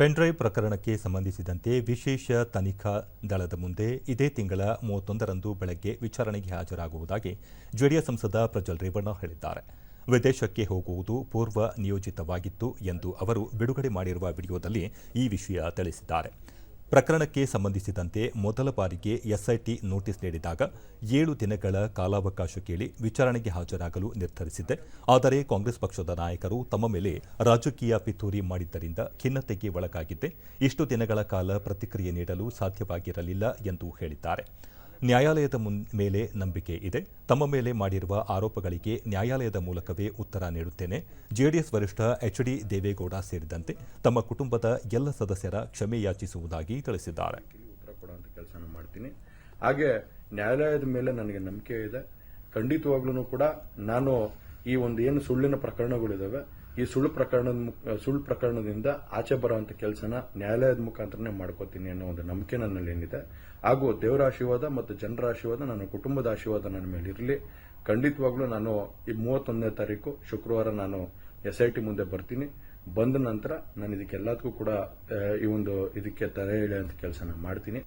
Pen drive ಪ್ರಕರಣಕ್ಕೆ ಸಂಬಂಧಿಸಿದಂತೆ ವಿಶೇಷ ತನಿಖಾ ದಳದ ಮುಂದೆ ಇದೇ ತಿಂಗಳ ಮೂವತ್ತೊಂದರಂದು ಬೆಳಗ್ಗೆ ವಿಚಾರಣೆಗೆ ಹಾಜರಾಗುವುದಾಗಿ ಜೆಡಿಎಸ್ ಸಂಸದ ಪ್ರಜ್ವಲ್ ರೇವಣ್ಣ ಹೇಳಿದ್ದಾರೆ. ವಿದೇಶಕ್ಕೆ ಹೋಗುವುದು ಪೂರ್ವ ನಿಯೋಜಿತವಾಗಿತ್ತು ಎಂದು ಅವರು ಬಿಡುಗಡೆ ಮಾಡಿರುವ ವಿಡಿಯೋದಲ್ಲಿ ಈ ವಿಷಯ ತಿಳಿಸಿದ್ದಾರೆ. ಪ್ರಕರಣಕ್ಕೆ ಸಂಬಂಧಿಸಿದಂತೆ ಮೊದಲ ಬಾರಿಗೆ ಎಸ್ಐಟಿ ನೋಟಿಸ್ ನೀಡಿದಾಗ ಏಳು ದಿನಗಳ ಕಾಲಾವಕಾಶ ಕೇಳಿ ವಿಚಾರಣೆಗೆ ಹಾಜರಾಗಲು ನಿರ್ಧರಿಸಿದ್ದೆ. ಆದರೆ ಕಾಂಗ್ರೆಸ್ ಪಕ್ಷದ ನಾಯಕರು ತಮ್ಮ ಮೇಲೆ ರಾಜಕೀಯ ಪಿತೂರಿ ಮಾಡಿದ್ದರಿಂದ ಖಿನ್ನತೆಗೆ ಒಳಗಾಗಿದ್ದೆ. ಇಷ್ಟು ದಿನಗಳ ಕಾಲ ಪ್ರತಿಕ್ರಿಯೆ ನೀಡಲು ಸಾಧ್ಯವಾಗಿರಲಿಲ್ಲ ಎಂದು ಹೇಳಿದ್ದಾರೆ. ನ್ಯಾಯಾಲಯದ ಮೇಲೆ ನಂಬಿಕೆ ಇದೆ. ತಮ್ಮ ಮೇಲೆ ಮಾಡಿರುವ ಆರೋಪಗಳಿಗೆ ನ್ಯಾಯಾಲಯದ ಮೂಲಕವೇ ಉತ್ತರ ನೀಡುತ್ತೇನೆ. ಜೆಡಿಎಸ್ ವರಿಷ್ಠ ಎಚ್ ಡಿ ದೇವೇಗೌಡ ಸೇರಿದಂತೆ ತಮ್ಮ ಕುಟುಂಬದ ಎಲ್ಲ ಸದಸ್ಯರ ಕ್ಷಮೆ ಯಾಚಿಸುವುದಾಗಿ ತಿಳಿಸಿದ್ದಾರೆ. ಕೆಲಸ ಮಾಡ್ತೀನಿ ಹಾಗೆ ನ್ಯಾಯಾಲಯದ ಮೇಲೆ ನನಗೆ ನಂಬಿಕೆ ಇದೆ. ಖಂಡಿತವಾಗ್ಲೂ ಕೂಡ ನಾನು ಈ ಒಂದು ಏನು ಸುಳ್ಳಿನ ಪ್ರಕರಣಗಳಿದಾವೆ, ಈ ಸುಳ್ಳು ಪ್ರಕರಣದ ಸುಳ್ಳು ಪ್ರಕರಣದಿಂದ ಆಚೆ ಬರುವಂತ ಕೆಲಸನ ನ್ಯಾಯಾಲಯದ ಮುಖಾಂತರನೇ ಮಾಡ್ಕೋತೀನಿ ಅನ್ನೋ ಒಂದು ನಂಬಿಕೆ ನನ್ನಲ್ಲಿ ಏನಿದೆ. ಹಾಗೂ ದೇವರ ಆಶೀರ್ವಾದ ಮತ್ತು ಜನರ ಆಶೀರ್ವಾದ ನನ್ನ ಕುಟುಂಬದ ಆಶೀರ್ವಾದ ನನ್ನ ಮೇಲೆ ಇರಲಿ. ಖಂಡಿತವಾಗ್ಲೂ ನಾನು ಈ ಮೂವತ್ತೊಂದನೇ ತಾರೀಕು, ಶುಕ್ರವಾರ ನಾನು ಎಸ್ ಐ ಟಿ ಮುಂದೆ ಬರ್ತೀನಿ. ಬಂದ ನಂತರ ನಾನು ಇದಕ್ಕೆಲ್ಲದಕ್ಕೂ ಕೂಡ ಈ ಒಂದು ಇದಕ್ಕೆ ತಲೆ ಎಳೆಯುವಂತ ಕೆಲಸ ಮಾಡ್ತೀನಿ.